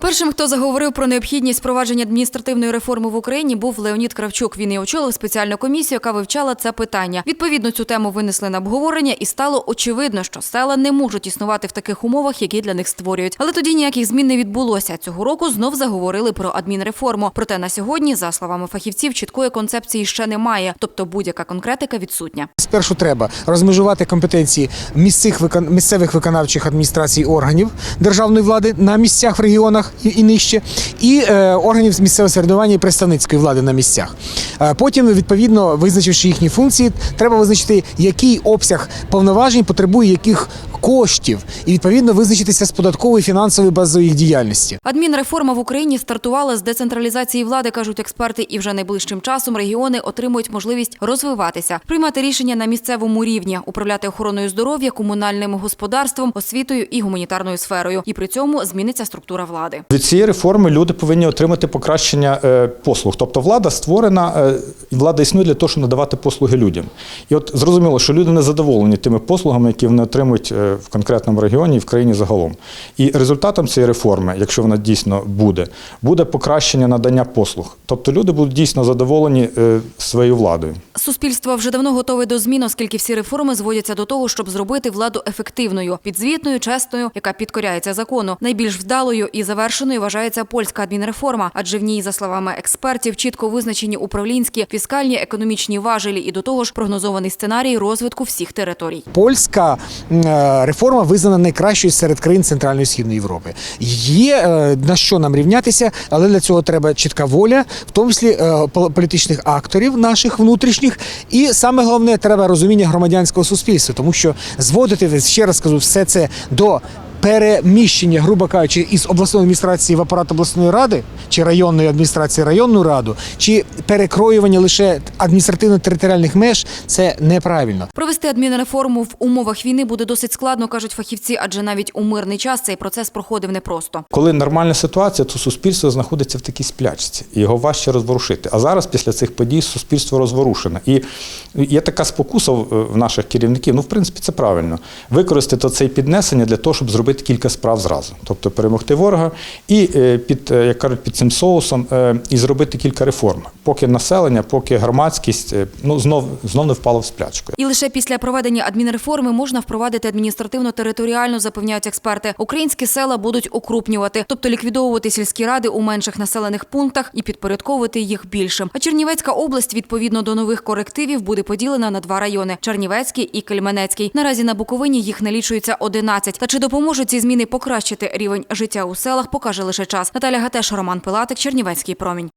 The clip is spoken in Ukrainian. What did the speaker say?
Першим, хто заговорив про необхідність впровадження адміністративної реформи в Україні, був Леонід Кравчук. Він і очолив спеціальну комісію, яка вивчала це питання. Відповідно, цю тему винесли на обговорення, і стало очевидно, що села не можуть існувати в таких умовах, які для них створюють. Але тоді ніяких змін не відбулося. Цього року знов заговорили про адмінреформу. Проте на сьогодні, за словами фахівців, чіткої концепції ще немає, тобто будь-яка конкретика відсутня. Спершу треба розмежувати компетенції місцевих виконавчих адміністрацій органів державної влади на місцях в регіонах і, і нижче, і е, органів місцевого самоврядування і представницької влади на місцях. Е, потім, відповідно, визначивши їхні функції, треба визначити, який обсяг повноважень потребує яких коштів, і відповідно визначитися з податковою фінансовою базою їх діяльності. Адмінреформа в Україні стартувала з децентралізації влади, кажуть експерти, і вже найближчим часом регіони отримують можливість розвиватися, приймати рішення на місцевому рівні, управляти охороною здоров'я, комунальним господарством, освітою і гуманітарною сферою. І при цьому зміниться структура влади. Від цієї реформи люди повинні отримати покращення е, послуг. Тобто влада створена, е, і влада існує для того, щоб надавати послуги людям. І от зрозуміло, що люди не задоволені тими послугами, які вони отримують е, в конкретному регіоні і в країні загалом. І результатом цієї реформи, якщо вона дійсно буде, буде покращення надання послуг. Тобто люди будуть дійсно задоволені е, своєю владою. Суспільство вже давно готове до змін, оскільки всі реформи зводяться до того, щоб зробити владу ефективною, підзвітною, чесною, яка підкоряється закону. Найбільш вдалою і завершеною вважається польська адмінреформа, адже в ній, за словами експертів, чітко визначені управлінські, фіскальні, економічні важелі і до того ж прогнозований сценарій розвитку всіх територій. Польська е, реформа визнана найкращою серед країн Центральної Східної Європи. Є е, на що нам рівнятися, але для цього треба чітка воля, в тому числі е, політичних акторів наших внутрішніх. І саме головне треба розуміння громадянського суспільства, тому що зводити ще раз кажу, все це до. Переміщення, грубо кажучи, із обласної адміністрації в апарат обласної ради чи районної адміністрації районну раду, чи перекроювання лише адміністративно-територіальних меж це неправильно. Провести адмінреформу в умовах війни буде досить складно, кажуть фахівці, адже навіть у мирний час цей процес проходив непросто. Коли нормальна ситуація, то суспільство знаходиться в такій сплячці, його важче розворушити. А зараз, після цих подій, суспільство розворушене. І є така спокуса в наших керівників. Ну, в принципі, це правильно. Використати це піднесення для того, щоб зробити кілька справ зразу. Тобто перемогти ворога і е, під, е, як кажуть, під цим соусом е, і зробити кілька реформ, поки населення, поки громадськість ну знов знов не впало в сплячку. І лише після проведення адмінреформи можна впровадити адміністративно-територіальну, запевняють експерти. Українські села будуть укрупнювати, тобто ліквідовувати сільські ради у менших населених пунктах і підпорядковувати їх більшим. А Чернівецька область відповідно до нових корективів буде поділена на два райони: Чернівецький і Кельменецький. Наразі на Буковині їх налічується 11. Та чи допоможуть ці зміни покращити рівень життя у селах, покаже лише час. Наталя Гатеш, Роман Пилатик, Чернівецький промінь.